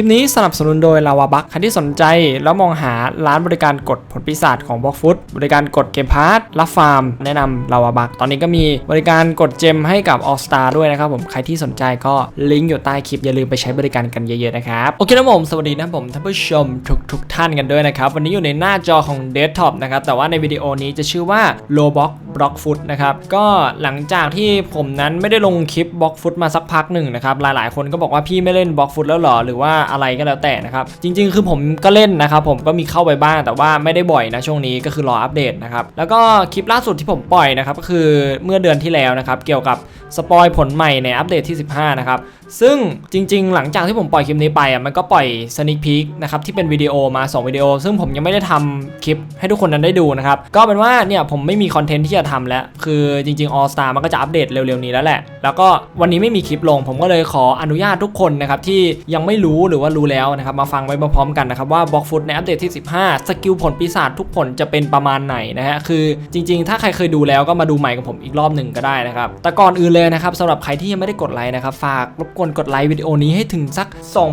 ลิปนี้สนับสนุนโดยลาวาบักใครที่สนใจแล้วมองหาร้านบริการกดผลปีศาจของบล็อกฟุตบริการกดเกมพาร์ทรับฟาร์ม แนะนำลาวาบักตอนนี้ก็มีบริการกดเจมให้กับ All Star ด้วยนะครับผมใครที่สนใจก็ลิงก์อยู่ใต้คลิปอย่าลืมไปใช้บริการกันเยอะๆนะครับโอเคนะผมสวัสดีนะผมท่านผู้ชมทุกๆท่านกันด้วยนะครับวันนี้อยู่ในหน้าจอของ Desktop นะครับแต่ว่าในวิดีโอนี้จะชื่อว่า Roblox Block Foot นะครับก็หลังจากที่ผมนั้นไม่ได้ลงคลิป Block Foot มาสักพักหนึ่งนะครับหลายๆ คนก็บอกว่าพี่ไม่เล่น Block Foot แล้วหรอหรือว่าอะไรก็แล้วแต่นะครับจริง ๆ คือผมก็เล่นนะครับผมก็มีเข้าไปบ้างแต่ว่าไม่ได้บ่อยนะช่วงนี้ก็คือรออัปเดตนะครับแล้วก็คลิปล่าสุดที่ผมปล่อยนะครับก็คือเมื่อเดือนที่แล้วนะครับเกี่ยวกับสปอยผลใหม่ในอัปเดตที่ 15 นะครับ ซึ่งจริง ๆ หลังจากที่ผมปล่อยคลิปนี้ไปอะมันก็ปล่อย sneak peek นะครับที่เป็นวิดีโอมา 2 วิดีโอ ซึ่งผมยังไม่ได้ทำคลิปให้ทุกคนนั้นได้ดูนะครับ ก็เป็นว่าเนี่ยผมไม่มีคอนเทนต์ที่จะทำแล้ว คือจริงๆ All Star มันก็จะอัปเดตเร็วๆนี้แล้วแหละ แล้วก็วันนี้ไม่มีคลิปลง ผมก็เลยขออนุญาตทุกคนนะครับที่ยังไม่รู้หรือว่ารู้แล้วนะครับมาฟังไว้พร้อมๆกันนะครับว่าบล็อกฟุตในอัปเดตที่ 15 สกิลผลปีศาจทุกผลจะเป็นประมาณไหนนะฮะคือจริงๆ ถ้าใครเคยดูแล้วก็มาดูใหม่กับผมอีกรอบหนึ่งก็ได้นะครับแต่ก่อนอื่นเลยนะครับสำหรับใครที่ยังไม่ได้กดไลค์นะครับฝากรบกวนกดไลค์วิดีโอนี้ให้ถึงสัก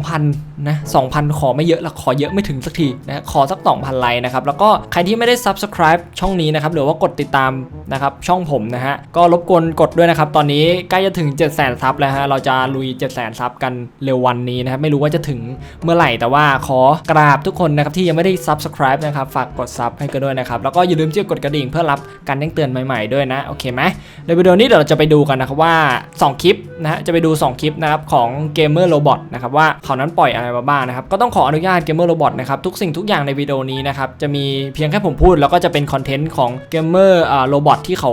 2,000นะ2,000 ขอไม่เยอะละขอเยอะไม่ถึงสักทีนะขอสัก 2,000 ไลค์นะครับแล้วก็ใครที่ไม่ได้ subscribe ช่องนี้นะครับหรือว่ากดติดตามนะครับช่องผมนะฮะก็รบกวนกดด้วยนะครับตอนนี้ใกล้จะถึง 700,000ซับแล้วฮะเราจะลุย 700,000ซับกันเร็ววันนี้นะครับไม่รู้ว่าจะถึงเมื่อไหร่แต่ว่าขอกราบทุกคนนะครับที่ยังไม่ได้ subscribe นะครับฝากกด sub ให้กันด้วยนะครับแล้วก็อย่าลืมที่จะกดกระดิ่งเพื่อรับการแจ้งเตือนใหม่ๆด้วยนะโอเคไหมในวิดีโอนี้เดี๋ยวเราจะไปดูกันนะครับว่า 2 คลิปนะฮะจะไปดู 2 คลิปนะครับของ Gamer Robot นะครับว่าเขานั้นปล่อยอะไรมาบ้างนะครับก็ต้องขออนุญาต Gamer Robot นะครับทุกสิ่งทุกอย่างในวิดีโอนี้นะครับจะมีเพียงแค่ผมพูดแล้วก็จะเป็นคอนเทนต์ของ Gamer อ่บอทที่เขา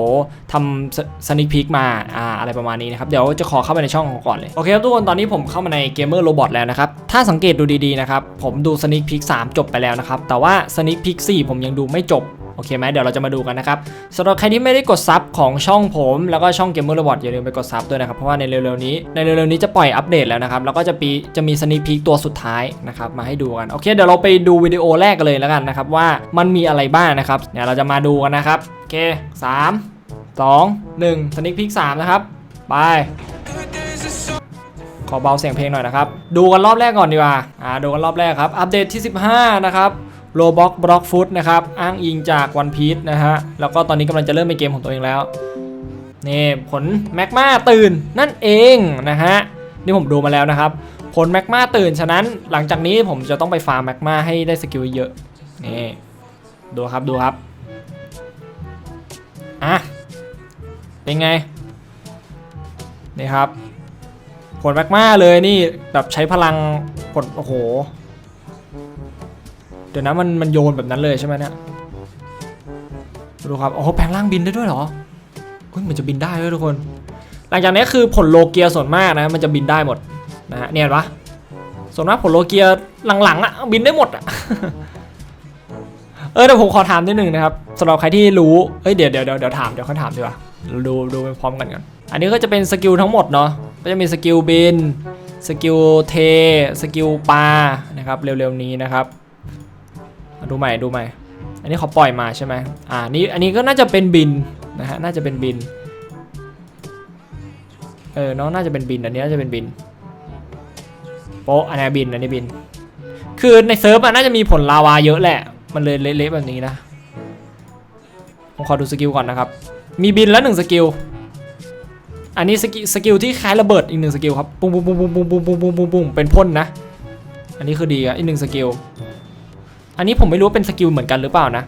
ทำสนิคพิกมาอ่าอะไรประมาณนี้นะครับ เดี๋ยวจะขอเข้าไปในช่องของก่อนเลย โอเคครับทุกคน ตอนนี้ผมเข้ามาใน Gamer Robot แล้วนะครับ ถ้าสังเกตดูดีๆนะครับ ผมดูสนิคพิก3จบไปแล้วนะครับ แต่ว่าสนิคพิก4ผมยังดูไม่จบ โอเคไหมเดี๋ยวเราจะมาดูกันนะครับสำหรับใครที่ไม่ได้กดซับของช่องผมแล้วก็ช่อง Gamer Robot อย่าลืมไปกดซับด้วยนะครับเพราะว่าในเร็วๆนี้ในเร็วๆนี้จะปล่อยอัปเดตแล้วนะครับแล้วก็จะปีจะมีสนีพีคตัวสุดท้ายนะครับมาให้ดูกันโอเคเดี๋ยวเราไปดูวิดีโอแรกกันเลยแล้วกันนะครับว่ามันมีอะไรบ้างนะครับเดี๋ยวเราจะมาดูกันนะครับโอเค3 2 1สนีพีค3นะครับไปขอเบาเสียงเพลงหน่อยนะครับ ดูกันรอบแรกก่อนดีกว่า อ่า ดูกันรอบแรกครับ อัปเดตที่ 15 นะครับ โ o บ็อกบล็อกฟุตนะครับ อ้างอิงจากวันพี e นะฮะ แล้วก็ตอนนี้กำลังจะเริ่มเป็นเกมของตัวเองแล้ว นี่ผลแมกมาตื่นนั่นเองนะฮะ นี่ผมดูมาแล้วนะครับ ผลแมกมาตื่น ฉะนั้นหลังจากนี้ผมจะต้องไปฟาร์มแมกมาให้ได้สกิลเยอะ นี่ ดูครับดูครับ อะ เป็นไง นี่ครับ ผลแมกมาเลยนี่แบบใช้พลังผลโอ้โห เดี๋ยวนะมันมันโยนแบบนั้นเลยใช่ไหมเนี่ยดูครับโอ้โหแปลงร่างบินได้ด้วยเหรอเฮ้ยมันจะบินได้ด้วยทุกคน หลังจากนี้คือผลโลเกียส่วนมากนะ มันจะบินได้หมดนะฮะเนี่ยเห็นปะส่วนมากผลโลเกียหลังๆอะบินได้หมดอะเออเดี๋ยวผมขอถามนิดนึงนะครับสำหรับใครที่รู้เอ้ยเดี๋ยวเดี๋ยวเดี๋ยวเดี๋ยวถามเดี๋ยวเขาถามดีกว่าเราดูดูไปพร้อมกันกัน อันนี้ก็จะเป็นสกิลทั้งหมดเนาะก็จะมีสกิลบินสกิลเท สกิลปลานะครับเร็วๆนี้นะครับ ดูใหม่ดูใหม่ อันนี้เขาปล่อยมาใช่ไหมอ่านี่อันนี้ก็น่าจะเป็นบินนะฮะน่าจะเป็นบินเออน้องน่าจะเป็นบินอันนี้น่าจะเป็นบินโป๊ะอันนี้บินอันนี้บิน คือในเซิร์ฟอะน่าจะมีผลลาวาเยอะแหละ มันเลยเละๆแบบนี้นะผมขอดูสกิลก่อนนะครับ มีบินแล้วหนึ่งสกิล อันนี้สกิลสกิลที่คล้ายระเบิดอีกหนึ่งสกิลครับปุ้งปุ้งปุ้งปุ้งปุ้งปุ้งปุ้งปุ้งปุ้งปุ้งเป็นพ่นนะ อันนี้คือดีอะอีกหนึ่งสกิล อันนี้ผมไม่รู้ว่าเป็นสกิลเหมือนกันหรือเปล่านะ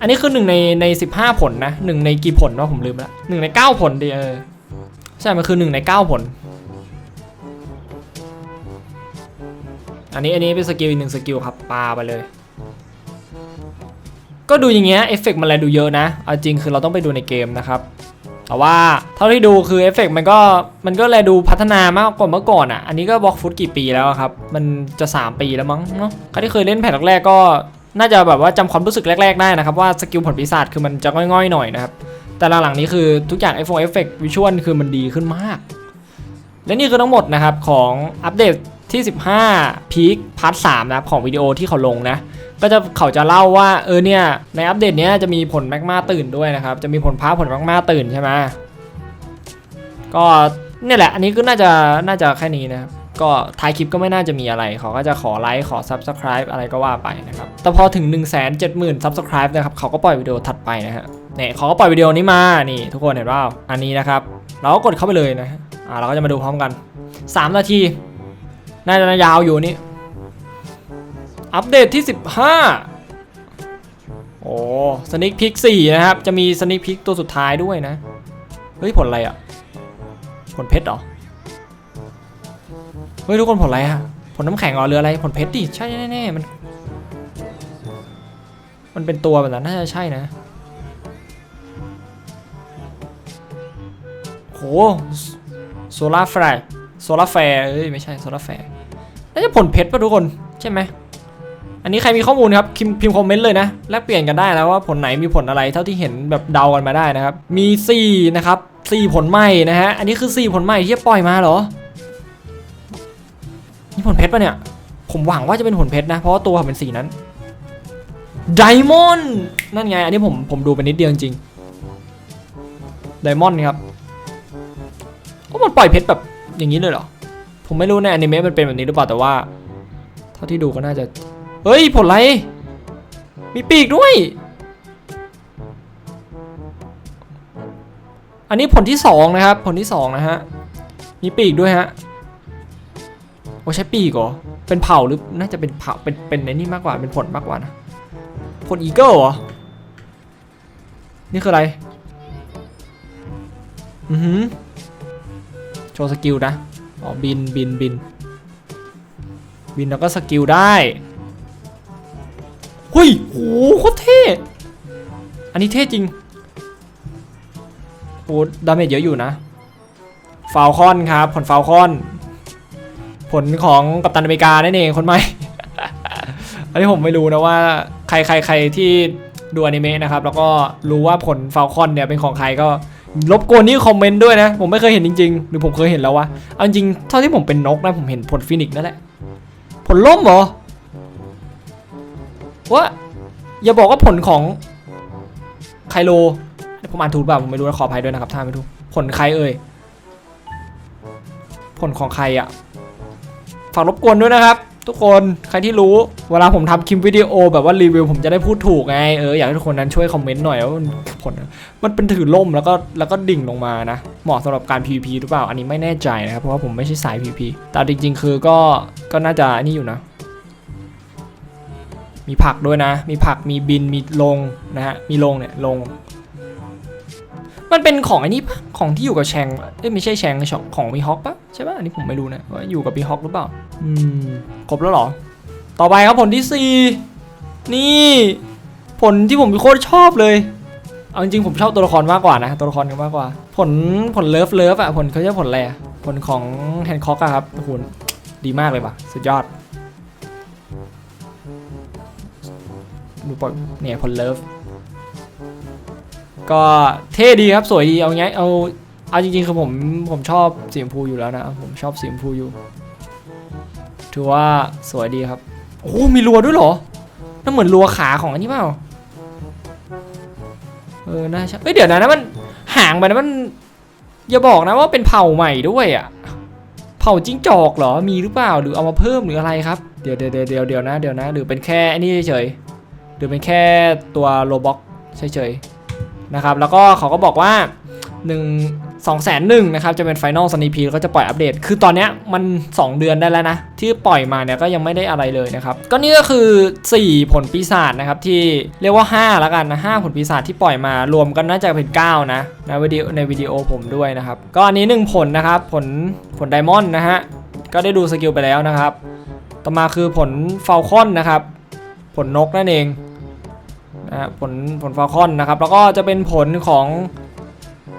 อันนี้คือหนึ่งในในสิบห้าผลนะหนึ่งในกี่ผลวะผมลืมละหนึ่งในเก้าผลดิเออใช่ มันคือหนึ่งในเก้าผล อันนี้อันนี้เป็นสกิลอีกหนึ่งสกิลครับปาไปเลย ก็ดูอย่างเงี้ยเอฟเฟกต์มันอะไรดูเยอะนะเอาจริงคือเราต้องไปดูในเกมนะครับ แต่ว่าเท่าที่ดูคือเอฟเฟกต์มันก็มันก็แลยดูพัฒนามากกว่าเมื่อก่อนอะ อันนี้ก็บล็อกฟุตกี่ปีแล้วครับ มันจะ 3 ปีแล้วมั้งเนาะใครที่เคยเล่นแผ่นแรกๆก็น่าจะแบบว่าจำความรู้สึกแรก ๆ ได้นะครับ ว่าสกิลผลปีศาจคือมันจะง่อยๆหน่อยนะครับ แต่หลังๆนี้คือทุกอย่างไอโฟนเอฟเฟกต์วิชวลคือมันดีขึ้นมาก และนี่คือทั้งหมดนะครับของอัปเดตที่ 15พีคพาร์ท3นะครับของวิดีโอที่เขาลงนะ ก็จะเขาจะเล่าว่าเออเนี่ยในอัปเดตเนี้ยจะมีผลแมกมาตื่นด้วยนะครับ จะมีผลพ้าผลแมกมาตื่นใช่ไหมก็เนี่ยแหละ อันนี้ก็น่าจะน่าจะแค่นี้นะครับก็ท้ายคลิปก็ไม่น่าจะมีอะไร เขาก็จะขอไลค์ขอ Subscribe อะไรก็ว่าไปนะครับ แต่พอถึง 1 7 0 0 0 0 Subscribe นะครับ เขาก็ปล่อยวิดีโอถัดไปนะฮะเนี่ยเขาก็ปล่อยวิดีโอนี้มา นี่ทุกคนเห็นเปล่า อันนี้นะครับ เราก็กดเข้าไปเลยนะฮะอ่าเราก็จะมาดูพร้อมกัน 3 นาที น่าจะยาวอยู่นี่ อัปเดตที่ 15 โอ้สนิ k พิก4นะครับ จะมีสนิ k พิกตัวสุดท้ายด้วยนะ เฮ้ย ผลอะไรอะผลเพชรเหรอ เฮ้ย ทุกคนผลอะไรอะผลน้ำแข็งหรอหรืออะไร ผลเพชรดิ ใช่แน่ๆมัน มันเป็นตัวแบบนั้นน่าจะใช่นะโหโซลาแฟร์โซลาแฟร์เอ้ย ไม่ใช่โซลาแฟร์น่าจะผลเพชรป่ะทุกคน ใช่ไหม อันนี้ใครมีข้อมูลครับพิมพ์คอมเมนต์เลยนะแลกเปลี่ยนกันได้แล้วว่าผลไหนมีผลอะไรเท่าที่เห็นแบบเดากันมาได้นะครับ มี4นะครับ4ผลใหม่นะฮะอันนี้คือ 4 ผลใหม่ที่ปล่อยมาเหรอนี่ผลเพชรปะเนี่ย ผมหวังว่าจะเป็นผลเพชรนะ เพราะว่าตัวผมเป็นสีนั้นไดมอนด์นั่นไง อันนี้ผมผมดูไปนิดเดียวจริงไดมอนด์ครับก็มันปล่อยเพชรแบบอย่างนี้เลยเหรอ ผมไม่รู้ในอนิเมะมันเป็นแบบนี้หรือเปล่าแต่ว่า เท่าที่ดูก็น่าจะ เฮ้ย ผลอะไร มีปีกด้วย อันนี้ผลที่สองนะครับ ผลที่สองนะฮะ มีปีกด้วยฮะ โอ้ใช้ปีกเหรอ เป็นเผ่าหรือ น่าจะเป็นเผ่า เป็น เป็นในนี่มากกว่า เป็นผลมากกว่านะ ผลอีเกิลเหรอ นี่คืออะไร อือหือ โชว์สกิลนะ อ๋อ บิน บิน บิน บินแล้วก็สกิลได้ หุยโหโคตรเท่ อันนี้เท่จริงโอ้ดาเมจเยอะอยู่นะฟาวคอนครับ ผลฟาวคอน ผลของกัปตันอเมริกานั่นเองคนใหม่ อันนี้ผมไม่รู้นะว่า ใครใครใครที่ดูอนิเมะนะครับ แล้วก็รู้ว่าผลฟาวคอนเนี่ยเป็นของใครก็รบกวนนี่คอมเมนต์ด้วยนะ ผมไม่เคยเห็นจริงๆ หรือผมเคยเห็นแล้ววะเอาจริงเท่าที่ผมเป็นนกนะ ผมเห็นผลฟินิกซ์นั่นแหละ ผลล่มเหรอ ว่าอย่าบอกว่าผลของไคโลผมอ่านถูกเปล่าผมไม่รู้นะขออภัยด้วยนะครับถ้าไม่ถูกผลใครเอ่ยผลของใครอะฝากรบกวนด้วยนะครับ ทุกคนใครที่รู้เวลาผมทำคลิปวิดีโอแบบว่ารีวิวผมจะได้พูดถูกไงเอออยากให้ทุกคนนั้นช่วยคอมเมนต์หน่อยว่ามันผลมันเป็นถือล่มแล้วก็แล้วก็ดิ่งลงมานะ เหมาะสำหรับการ PVP หรือเปล่า อันนี้ไม่แน่ใจนะครับเพราะว่าผมไม่ใช่สาย PVP แต่จริง ๆ คือก็ก็น่าจะนี่อยู่นะ มีผักด้วยนะ มีผักมีบินมีลงนะฮะมีลงเนี่ยลง มันเป็นของไอ้นี่ปะของที่อยู่กับแชงเอ้ยไม่ใช่แชงของของมีฮอกปะใช่ปะอันนี้ผมไม่รู้นะว่าอยู่กับมีฮอกหรือเปล่า อืมครบแล้วเหรอ ต่อไปครับผลที่สี่นี่ผลที่ผมโคตรชอบเลยเอาจริงๆผมชอบตัวละครมากกว่านะตัวละครกันมากกว่า ผลผลเลิฟเลิฟอะผลเขาเรียกผลอะไรอะผลของแฮนค็อกอะครับโอ้โหดีมากเลยปะสุดยอด ดูปอยเนี่ยผลเลิฟก็เท่ดีครับสวยดีเอางี้เอาเอาจริงๆคือผมผมชอบสีชมพูอยู่แล้วนะผมชอบสีชมพูอยู่ ถือว่าสวยดีครับโอ้มีรัวด้วยเหรอนั่นเหมือนรัวขาของอันนี้เปล่าเออน่าใช่เอ้ยเดี๋ยวนะนะมันห่างไปนะมันอย่าบอกนะว่าเป็นเผ่าใหม่ด้วยอะเผ่าจิ้งจอกเหรอมีหรือเปล่าหรือเอามาเพิ่มหรืออะไรครับเดี๋ยวเดี๋ยวเดี๋ยวเดี๋ยวเดี๋ยวนะเดี๋ยวนะหรือเป็นแค่อันนี้เฉย หรือเป็นแค่ตัวโลบ็อกเฉยๆนะครับแล้วก็เขาก็บอกว่า 1 2แสนหนึ่งนะครับจะเป็นไฟนอลสนีพีแล้วก็จะปล่อยอัปเดต คือตอนนี้มัน 2 เดือนได้แล้วนะ ที่ปล่อยมาเนี่ยก็ยังไม่ได้อะไรเลยนะครับ ก็นี่ก็คือ 4 ผลปีศาจนะครับที่เรียกว่า 5 แล้วกันนะ5ผลปีศาจที่ปล่อยมารวมกันน่าจะเป็น 9 นะในวิดีโอในวิดีโอผมด้วยนะครับ ก็อันนี้ 1 ผลนะครับผลผลไดมอนด์นะฮะก็ได้ดูสกิลไปแล้วนะครับ ต่อมาคือผลฟาลคอนนะครับ ผลนกนั่นเอง นะฮะผลผลฟาคอนนะครับ แล้วก็จะเป็นผลของ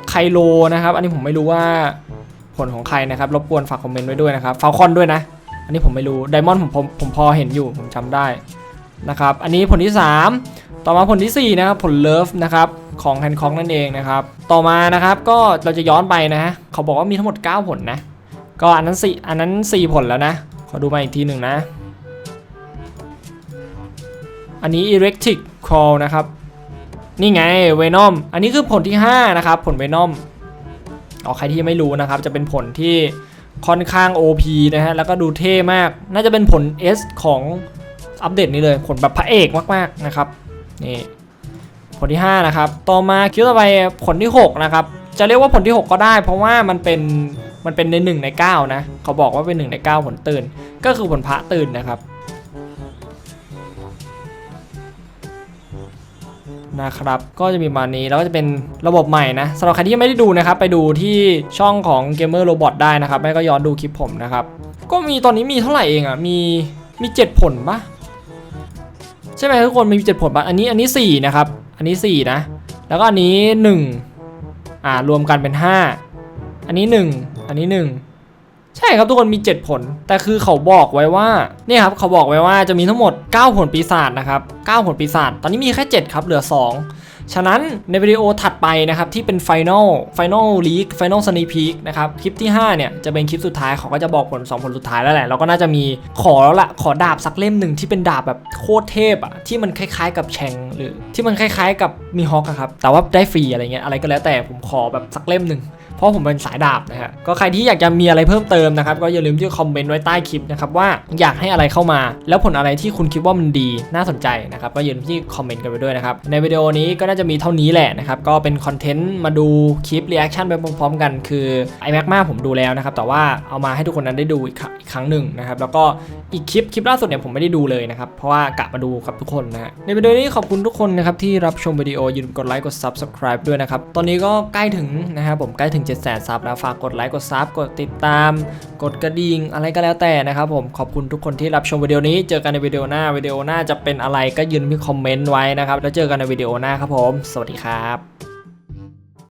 ไคโลนะครับ อันนี้ผมไม่รู้ว่าผลของใครนะครับ รบกวนฝากคอมเมนต์ไว้ด้วยนะครับฟาคอนด้วยนะ อันนี้ผมไม่รู้ไดมอนด์ผมผมผมพอเห็นอยู่ผมจำได้นะครับ อันนี้ผลที่ 3 ต่อมาผลทีสี่4 นะครับ ผลเลิฟนะครับของแฮนคอกนั่นเองนะครับ ต่อมานะครับก็เราจะย้อนไปนะฮะเขาบอกว่ามีทั้งหมด 9 ผลนะ ก็อันนั้น4อันนั้น4ผลแล้วนะ ขอดูมาอีกทีหนึ่งนะ อันนี้ electric call นะครับ นี่ไง venom อันนี้คือผลที่ 5 นะครับ ผล venom อ๋อใครที่ไม่รู้นะครับ จะเป็นผลที่ค่อนข้าง OP นะฮะ แล้วก็ดูเท่มาก น่าจะเป็นผล S ของอัปเดตนี้เลย ผลแบบพระเอกมากๆนะครับ นี่ ผลที่ 5 นะครับ ต่อมาคิวต่อไปผลที่ 6 นะครับ จะเรียกว่าผลที่ 6 ก็ได้ เพราะว่ามันเป็น มันเป็นใน 1 ใน 9 นะ เขาบอกว่าเป็น 1 ใน 9 ผลตื่น ก็คือผลพระตื่นนะครับ นะครับ ก็จะมีประมาณนี้แล้วก็จะเป็นระบบใหม่นะสำหรับใครที่ยังไม่ได้ดูนะครับ ไปดูที่ช่องของ Gamer Robot ได้นะครับ ไม่ก็ย้อนดูคลิปผมนะครับ ก็มีตอนนี้มีเท่าไหร่เองอะ มีมี 7 ผลปะใช่ไหมทุกคนมี7ผลปะอันนี้อันนี้4นะครับ อันนี้4นะ แล้วก็อันนี้ 1 อ่ารวมกันเป็น 5 อันนี้ 1 อันนี้ 1 ใช่ครับทุกคนมี 7 ผล แต่คือเขาบอกไว้ว่าเนี่ยครับเขาบอกไว้ว่าจะมีทั้งหมด 9 ผลปีศาจนะครับ9ผลปีศาจตอนนี้มีแค่ 7 ครับเหลือ 2 ฉะนั้นในวิดีโอถัดไปนะครับที่เป็น Final Final League Final Sneak Peek นะครับคลิปที่ 5 เนี่ยจะเป็นคลิปสุดท้ายเขาก็จะบอกผล 2 ผลสุดท้ายแล้วแหละเราก็น่าจะมีขอแล้วละขอดาบสักเล่มหนึ่งที่เป็นดาบแบบโคตรเทพอะที่มันคล้ายๆ กับแชงหรือที่มันคล้ายๆ กับมีฮอกครับแต่ว่าได้ฟรีอะไรเงี้ยอะไรก็แล้วแต่ผมขอแบบสักเล่มหนึ่ง เพราะผมเป็นสายดาบนะฮะก็ใครที่อยากจะมีอะไรเพิ่มเติมนะครับก็อย่าลืมที่คอมเมนต์ไว้ใต้คลิปนะครับว่าอยากให้อะไรเข้ามา แล้วผลอะไรที่คุณคิดว่ามันดีน่าสนใจนะครับก็อย่าลืมที่คอมเมนต์กันไปด้วยนะครับในวิดีโอนี้ก็น่าจะมีเท่านี้แหละนะครับก็เป็นคอนเทนต์มาดูคลิปรีแอคชั่นไปพร้อมๆ กันคือ iMac มาผมดูแล้วนะครับแต่ว่าเอามาให้ทุกคนนั้นได้ดูอีกครั้งหนึ่งนะครับแล้วก็อีกคลิปคลิปล่าสุดเนี่ยผมไม่ได้ดูเลยนะครับเพราะว่ากะมาดูกับทุกคนนะฮะในวิดีโอนี้ขอบคุณทุกคนนะครับที่รับชมวิดีโออย่าลืมกดไลค์กด Subscribe ด้วยนะครับตอนนี้ก็ใกล้ถึงนะครับผมใกล้ถึง7 0 0 0 0ซับแล้วฝากกดไลค์กดซับกดติดตาม กดกระดิ่งอะไรก็แล้วแต่นะครับผมขอบคุณทุกคนที่รับชมวิดีโอนี้ เจอกันในวิดีโอหน้าวิดีโอหน้าจะเป็นอะไรก็ยืนมีคอมเมนต์ไว้นะครับแล้วเจอกันในวิดีโอหน้าครับผม สวัสดีครับ